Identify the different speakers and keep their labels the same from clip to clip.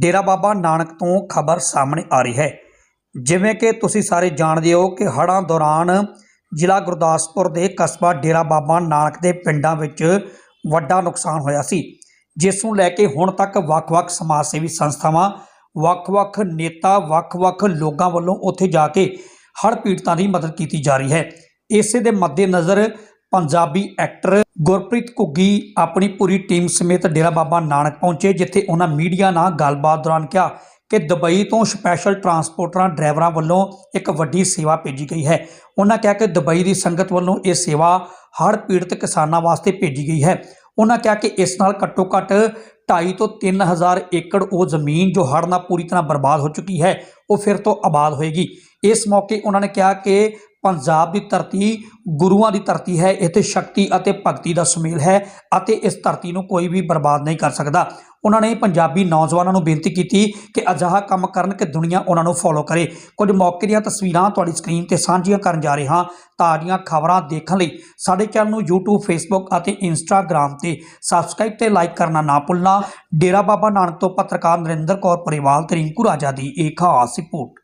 Speaker 1: ਡੇਰਾ ਬਾਬਾ ਨਾਨਕ ਤੋਂ ਖਬਰ ਸਾਹਮਣੇ ਆ ਰਹੀ ਹੈ। ਜਿਵੇਂ ਕਿ ਤੁਸੀਂ ਸਾਰੇ ਜਾਣਦੇ ਹੋ ਕਿ ਹੜ੍ਹਾਂ ਦੌਰਾਨ ਜ਼ਿਲ੍ਹਾ ਗੁਰਦਾਸਪੁਰ ਦੇ ਕਸਬਾ ਡੇਰਾ ਬਾਬਾ ਨਾਨਕ ਦੇ ਪਿੰਡਾਂ ਵਿੱਚ ਵੱਡਾ ਨੁਕਸਾਨ ਹੋਇਆ ਸੀ। ਜਿਸ ਨੂੰ ਲੈ ਕੇ ਹੁਣ ਤੱਕ ਵੱਖ-ਵੱਖ ਸਮਾਜ ਸੇਵੀ ਸੰਸਥਾਵਾਂ, ਵੱਖ-ਵੱਖ ਨੇਤਾ, ਵੱਖ-ਵੱਖ ਲੋਕਾਂ ਵੱਲੋਂ ਉੱਥੇ ਜਾ ਕੇ ਹੜ੍ਹ ਪੀੜਤਾਂ ਦੀ ਮਦਦ ਕੀਤੀ ਜਾ ਰਹੀ ਹੈ। ਇਸੇ ਦੇ ਮੱਦੇਨਜ਼ਰ ਪੰਜਾਬੀ ਐਕਟਰ ਗੁਰਪ੍ਰੀਤ ਘੁੱਗੀ ਆਪਣੀ ਪੂਰੀ ਟੀਮ ਸਮੇਤ ਡੇਰਾ ਬਾਬਾ ਨਾਨਕ ਪਹੁੰਚੇ, ਜਿੱਥੇ ਉਹਨਾਂ ਮੀਡੀਆ ਨਾਲ ਗੱਲਬਾਤ ਦੌਰਾਨ ਕਿਹਾ ਕਿ ਦੁਬਈ ਤੋਂ ਸਪੈਸ਼ਲ ਟਰਾਂਸਪੋਰਟਰਾਂ ਡਰਾਈਵਰਾਂ ਵੱਲੋਂ ਇੱਕ ਵੱਡੀ ਸੇਵਾ ਭੇਜੀ ਗਈ ਹੈ। ਉਹਨਾਂ ਕਿਹਾ ਕਿ ਦੁਬਈ ਦੀ ਸੰਗਤ ਵੱਲੋਂ ਇਹ ਸੇਵਾ ਹੜ੍ਹ ਪੀੜਤ ਕਿਸਾਨਾਂ ਵਾਸਤੇ ਭੇਜੀ ਗਈ ਹੈ। ਉਹਨਾਂ ਕਿਹਾ ਕਿ ਇਸ ਨਾਲ ਘੱਟੋ ਘੱਟ 2.5 ਤੋਂ 3000 ਏਕੜ ਉਹ ਜ਼ਮੀਨ ਜੋ ਹੜ੍ਹ ਨਾਲ ਪੂਰੀ ਤਰ੍ਹਾਂ ਬਰਬਾਦ ਹੋ ਚੁੱਕੀ ਹੈ, ਉਹ ਫਿਰ ਤੋਂ ਆਬਾਦ ਹੋਏਗੀ। ਇਸ ਮੌਕੇ ਉਹਨਾਂ ਨੇ ਕਿਹਾ ਕਿ ਪੰਜਾਬ ਦੀ ਧਰਤੀ ਗੁਰੂਆਂ ਦੀ ਧਰਤੀ ਹੈ, ਇੱਥੇ ਸ਼ਕਤੀ ਅਤੇ ਭਗਤੀ ਦਾ ਸੁਮੇਲ ਹੈ ਅਤੇ ਇਸ ਧਰਤੀ ਨੂੰ ਕੋਈ ਵੀ ਬਰਬਾਦ ਨਹੀਂ ਕਰ ਸਕਦਾ। ਉਹਨਾਂ ਨੇ ਪੰਜਾਬੀ ਨੌਜਵਾਨਾਂ ਨੂੰ ਬੇਨਤੀ ਕੀਤੀ ਕਿ ਅਜਿਹਾ ਕੰਮ ਕਰਨ ਕਿ ਦੁਨੀਆ ਉਹਨਾਂ ਨੂੰ ਫੋਲੋ ਕਰੇ। ਕੁਝ ਮੌਕੇ ਦੀਆਂ ਤਸਵੀਰਾਂ ਤੁਹਾਡੀ ਸਕਰੀਨ ਤੇ ਸਾਂਝੀਆਂ ਕਰਨ ਜਾ ਰਹੇ ਹਾਂ। ਤਾਜ਼ੀਆਂ ਖਬਰਾਂ ਦੇਖਣ ਲਈ ਸਾਡੇ ਚੈਨਲ ਨੂੰ YouTube, Facebook ਅਤੇ Instagram ਤੇ ਸਬਸਕ੍ਰਾਈਬ ਤੇ ਲਾਈਕ ਕਰਨਾ ਨਾ ਭੁੱਲਣਾ। ਡੇਰਾ ਬਾਬਾ ਨਾਨਕ ਤੋਂ ਪੱਤਰਕਾਰ ਨਰਿੰਦਰ ਕੌਰ ਪਰਿਵਾਲ ਤੇ ਰਿੰਕੂ ਰਾਜਾ ਦੀ ਇਹ ਖਾਸ ਰਿਪੋਰਟ।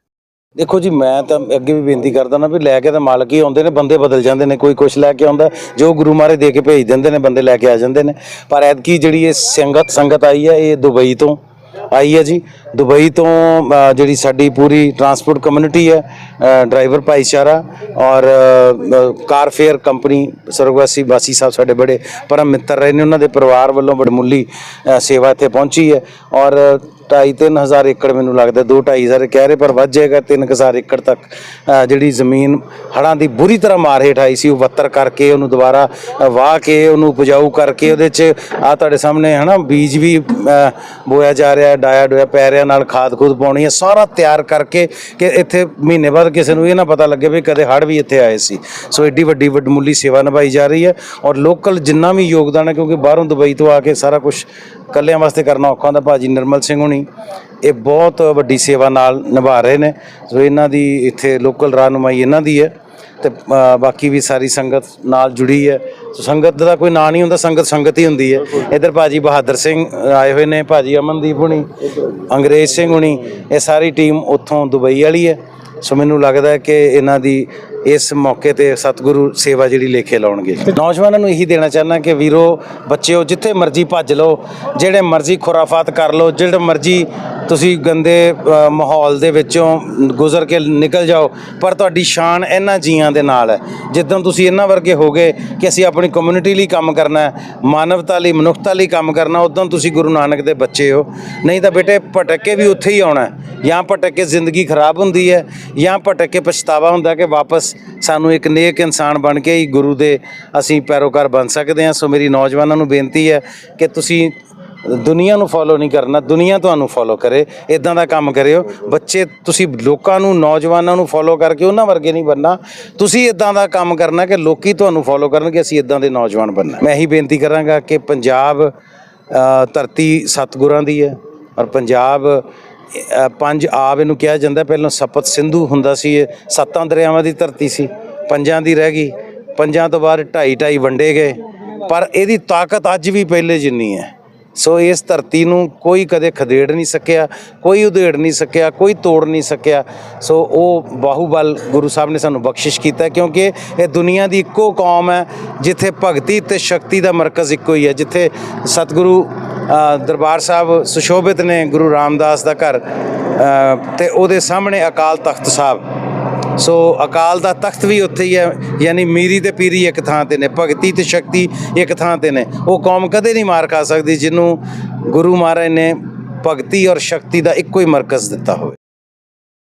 Speaker 2: ਦੇਖੋ ਜੀ ਮੈਂ ਤਾਂ ਅੱਗੇ ਵੀ ਬੇਨਤੀ ਕਰਦਾ ਨਾ ਵੀ ਲੈ ਕੇ ਤਾਂ ਮਾਲਕ ਹੀ ਆਉਂਦੇ ਨੇ ਬੰਦੇ ਬਦਲ ਜਾਂਦੇ ਨੇ ਕੋਈ ਕੁਛ ਲੈ ਕੇ ਆਉਂਦਾ ਜੋ ਗੁਰੂ ਮਾਰੇ ਦੇ ਕੇ ਭੇਜ ਦਿੰਦੇ ਨੇ ਬੰਦੇ ਲੈ ਕੇ ਆ ਜਾਂਦੇ ਨੇ। ਪਰ ਐਤਕੀ ਜਿਹੜੀ ਇਹ ਸੰਗਤ ਸੰਗਤ ਆਈ ਹੈ ਇਹ ਦੁਬਈ ਤੋਂ ਆਈ ਹੈ ਜੀ। ਦੁਬਈ ਤੋਂ ਅ, ਜਿਹੜੀ ਸਾਡੀ ਪੂਰੀ ਟਰਾਂਸਪੋਰਟ ਕਮਿਊਨਿਟੀ ਹੈ ਡਰਾਈਵਰ ਭਾਈਚਾਰਾ ਔਰ ਅ, ਕਾਰ ਫੇਅਰ ਕੰਪਨੀ ਸਰਗਵਾਸੀ ਵਾਸੀ ਸਾਹਿਬ ਸਾਡੇ ਬੜੇ ਪਰਮ ਮਿੱਤਰ ਰਹੇ ਨੇ ਉਹਨਾਂ ਦੇ ਪਰਿਵਾਰ ਵੱਲੋਂ ਬੜਮੁੱਲੀ ਅ, ਸੇਵਾ ਇੱਥੇ ਪਹੁੰਚੀ ਹੈ ਔਰ ਢਾਈ ਤਿੰਨ ਹਜ਼ਾਰ ਏਕੜ ਮੈਨੂੰ ਲੱਗਦਾ ਦੋ ਢਾਈ ਹਜ਼ਾਰ ਕਹਿ ਰਹੇ, ਪਰ ਵੱਧ ਜਾਏਗਾ ਤਿੰਨ ਕੁ ਹਜ਼ਾਰ ਏਕੜ ਤੱਕ ਜਿਹੜੀ ਜ਼ਮੀਨ ਹੜਾਂ ਦੀ ਬੁਰੀ ਤਰ੍ਹਾਂ ਮਾਰ ਹੇਠ ਆਈ ਸੀ, ਉਹ ਵੱਤਰ ਕਰਕੇ ਉਹਨੂੰ ਦੁਬਾਰਾ ਵਾਹ ਕੇ ਉਹਨੂੰ ਉਪਜਾਊ ਕਰਕੇ ਉਹਦੇ 'ਚ ਆ ਤੁਹਾਡੇ ਸਾਹਮਣੇ ਹਨਾ ਬੀਜ ਵੀ ਬੋਇਆ ਜਾ ਰਿਹਾ, ਡਾਇਆ ਡੋਇਆ ਪੈ ਰਿਹਾ, ਨਾਲ ਖਾਦ ਖੂਦ ਪਾਉਣੀ ਹੈ, ਸਾਰਾ ਤਿਆਰ ਕਰਕੇ ਕਿ ਇੱਥੇ ਮਹੀਨੇ ਬਾਅਦ ਕਿਸੇ ਨੂੰ ਇਹ ਨਾ ਪਤਾ ਲੱਗੇ ਵੀ ਕਦੇ ਹੜ੍ਹ ਵੀ ਇੱਥੇ ਆਏ ਸੀ। ਸੋ ਏਡੀ ਵੱਡੀ ਵੱਡਮੁੱਲੀ ਸੇਵਾ ਨਿਭਾਈ ਜਾ ਰਹੀ ਹੈ ਔਰ ਲੋਕਲ ਜਿੰਨਾ ਵੀ ਯੋਗਦਾਨ ਹੈ, ਕਿਉਂਕਿ ਬਾਹਰੋਂ ਦੁਬਈ ਤੋਂ ਆ ਕੇ ਸਾਰਾ ਕੁਝ ਕੱਲਿਆਂ ਵਾਸਤੇ ਕਰਨਾ ਔਖਾ ਹੁੰਦਾ, ਭਾਜੀ ਨਿਰਮਲ ਸਿੰਘ ਹੁਣੀ ਇਹ ਬਹੁਤ ਵੱਡੀ ਸੇਵਾ ਨਾਲ ਨਿਭਾ ਰਹੇ ਨੇ। ਸੋ ਇਹਨਾਂ ਦੀ ਇੱਥੇ ਲੋਕਲ ਰਾਹਨੁਮਾਈ ਇਹਨਾਂ ਦੀ ਹੈ। ਤੇ ਬਾਕੀ ਵੀ ਸਾਰੀ ਸੰਗਤ ਨਾਲ ਜੁੜੀ ਹੈ। ਸੋ ਸੰਗਤ ਦਾ ਕੋਈ ਨਾਂ ਨਹੀਂ ਹੁੰਦਾ ਸੰਗਤ ਸੰਗਤ ਹੀ ਹੁੰਦੀ ਹੈ। ਇਧਰ ਭਾਜੀ ਬਹਾਦਰ ਸਿੰਘ ਆਏ ਹੋਏ ਨੇ ਭਾਜੀ ਅਮਨਦੀਪ ਹੁਣੀ ਅੰਗਰੇਜ਼ ਸਿੰਘ ਹੁਣੀ ਇਹ ਸਾਰੀ ਟੀਮ ਉੱਥੋਂ ਦੁਬਈ ਵਾਲੀ ਹੈ। ਸੋ ਮੈਨੂੰ ਲੱਗਦਾ ਹੈ ਕਿ ਇਹਨਾਂ ਦੀ ਇਸ ਮੌਕੇ ਤੇ ਸਤਿਗੁਰੂ ਸੇਵਾ ਜਿਹੜੀ ਲੇਖੇ ਲਾਉਣਗੇ। ਨੌਜਵਾਨਾਂ ਨੂੰ ਇਹੀ ਦੇਣਾ ਚਾਹੁੰਦਾ ਕਿ ਵੀਰੋ ਬੱਚਿਓ ਜਿੱਥੇ ਮਰਜ਼ੀ ਭੱਜ ਲਓ ਜਿਹੜੇ ਮਰਜ਼ੀ ਖੁਰਾਫਾਤ ਕਰ ਲਓ ਜਿਹੜੇ ਮਰਜ਼ੀ ਤੁਸੀਂ ਗੰਦੇ ਅ, ਮਾਹੌਲ ਦੇ ਵਿੱਚੋਂ ਗੁਜ਼ਰ ਕੇ ਨਿਕਲ ਜਾਓ ਪਰ ਤੁਹਾਡੀ ਸ਼ਾਨ ਇਹਨਾਂ ਜੀਆਂ ਦੇ ਨਾਲ ਹੈ। ਜਿੱਦਾਂ ਤੁਸੀਂ ਇਹਨਾਂ ਵਰਗੇ ਹੋਗੇ ਕਿ ਅਸੀਂ ਆਪਣੀ ਕਮਿਊਨਿਟੀ ਲਈ ਕੰਮ ਕਰਨਾ ਹੈ ਮਾਨਵਤਾ ਲਈ ਮਨੁੱਖਤਾ ਲਈ ਕੰਮ ਕਰਨਾ ਉਦੋਂ ਤੁਸੀਂ ਗੁਰੂ ਨਾਨਕ ਦੇ ਬੱਚੇ ਹੋ। ਨਹੀਂ ਤਾਂ ਬੇਟੇ ਭਟਕ ਕੇ ਵੀ ਉੱਥੇ ਹੀ ਆਉਣਾ ਹੈ। ਜਾਂ ਭਟਕ ਕੇ ਜ਼ਿੰਦਗੀ ਖਰਾਬ ਹੁੰਦੀ ਹੈ ਜਾਂ ਭਟਕ ਕੇ ਪਛਤਾਵਾ ਹੁੰਦਾ ਕਿ ਵਾਪਸ ਸਾਨੂੰ ਇੱਕ ਨੇਕ ਇਨਸਾਨ ਬਣ ਕੇ ਹੀ ਗੁਰੂ ਦੇ ਅਸੀਂ ਪੈਰੋਕਾਰ ਬਣ ਸਕਦੇ ਹਾਂ। ਸੋ ਮੇਰੀ ਨੌਜਵਾਨਾਂ ਨੂੰ ਬੇਨਤੀ ਹੈ ਕਿ ਤੁਸੀਂ ਦੁਨੀਆ ਨੂੰ ਫੋਲੋ ਨਹੀਂ ਕਰਨਾ, ਦੁਨੀਆ ਤੁਹਾਨੂੰ ਫੋਲੋ ਕਰੇ ਇਦਾਂ ਦਾ ਕੰਮ ਕਰਿਓ। ਬੱਚੇ, ਤੁਸੀਂ ਲੋਕਾਂ ਨੂੰ, ਨੌਜਵਾਨਾਂ ਨੂੰ ਫੋਲੋ ਕਰਕੇ ਉਹਨਾਂ ਵਰਗੇ ਨਹੀਂ ਬਣਨਾ। ਤੁਸੀਂ ਇਦਾਂ ਦਾ ਕੰਮ ਕਰਨਾ ਕਿ ਲੋਕੀ ਤੁਹਾਨੂੰ ਫੋਲੋ ਕਰਨਗੇ, ਅਸੀਂ ਇਦਾਂ ਦੇ ਨੌਜਵਾਨ ਬਣਨਾ। ਮੈਂ ਇਹੀ ਬੇਨਤੀ ਕਰਾਂਗਾ ਕਿ ਪੰਜਾਬ ਧਰਤੀ ਸਤਿਗੁਰਾਂ ਦੀ ਹੈ ਔਰ ਪੰਜਾਬ ਪੰਜ ਆਬ ਇਹਨੂੰ ਕਿਹਾ ਜਾਂਦਾ। ਪਹਿਲਾਂ ਸਪਤ ਸਿੰਧੂ ਹੁੰਦਾ ਸੀ, ਇਹ ਸੱਤਾਂ ਦਰਿਆਵਾਂ ਦੀ ਧਰਤੀ ਸੀ, ਪੰਜਾਂ ਦੀ ਰਹਿ ਗਈ। ਪੰਜਾਂ ਤੋਂ ਬਾਅਦ ਢਾਈ ਢਾਈ ਵੰਡੇ ਗਏ। ਪਰ ਇਹਦੀ ਤਾਕਤ ਅੱਜ ਵੀ ਪਹਿਲੇ ਜਿੰਨੀ ਹੈ। ਸੋ ਇਸ ਧਰਤੀ ਨੂੰ ਕੋਈ ਕਦੇ ਖਦੇੜ ਨਹੀਂ ਸਕਿਆ ਕੋਈ ਉਧੇੜ ਨਹੀਂ ਸਕਿਆ ਕੋਈ ਤੋੜ ਨਹੀਂ ਸਕਿਆ। ਸੋ ਉਹ ਬਾਹੂਬਲ ਗੁਰੂ ਸਾਹਿਬ ਨੇ ਸਾਨੂੰ ਬਖਸ਼ਿਸ਼ ਕੀਤਾ ਕਿਉਂਕਿ ਇਹ ਦੁਨੀਆ ਦੀ ਇੱਕੋ ਕੌਮ ਹੈ ਜਿੱਥੇ ਭਗਤੀ ਤੇ ਸ਼ਕਤੀ ਦਾ ਮਰਕਜ਼ ਇੱਕੋ ਹੀ ਹੈ ਜਿੱਥੇ ਸਤਿਗੁਰੂ ਦਰਬਾਰ ਸਾਹਿਬ ਸੁਸ਼ੋਭਿਤ ਨੇ ਗੁਰੂ ਰਾਮਦਾਸ ਦਾ ਘਰ ਅ, ਤੇ ਉਹਦੇ ਸਾਹਮਣੇ ਅਕਾਲ ਤਖਤ ਸਾਹਿਬ। ਸੋ ਅਕਾਲ ਦਾ ਤਖਤ ਵੀ ਉੱਥੇ ਹੀ ਹੈ, ਯਾਨੀ ਮੀਰੀ ਤੇ ਪੀਰੀ ਇੱਕ ਥਾਂ ਤੇ ਨੇ, ਭਗਤੀ ਤੇ ਸ਼ਕਤੀ ਇੱਕ ਥਾਂ ਤੇ ਨੇ। ਉਹ ਕੌਮ ਕਦੇ ਨਹੀਂ ਮਾਰ ਖਾ ਸਕਦੀ ਜਿਹਨੂੰ ਗੁਰੂ ਮਹਾਰਾਜ ਨੇ ਭਗਤੀ ਔਰ ਸ਼ਕਤੀ ਦਾ ਇੱਕੋ ਹੀ ਮਰਕਜ਼ ਦਿੱਤਾ ਹੋਵੇ।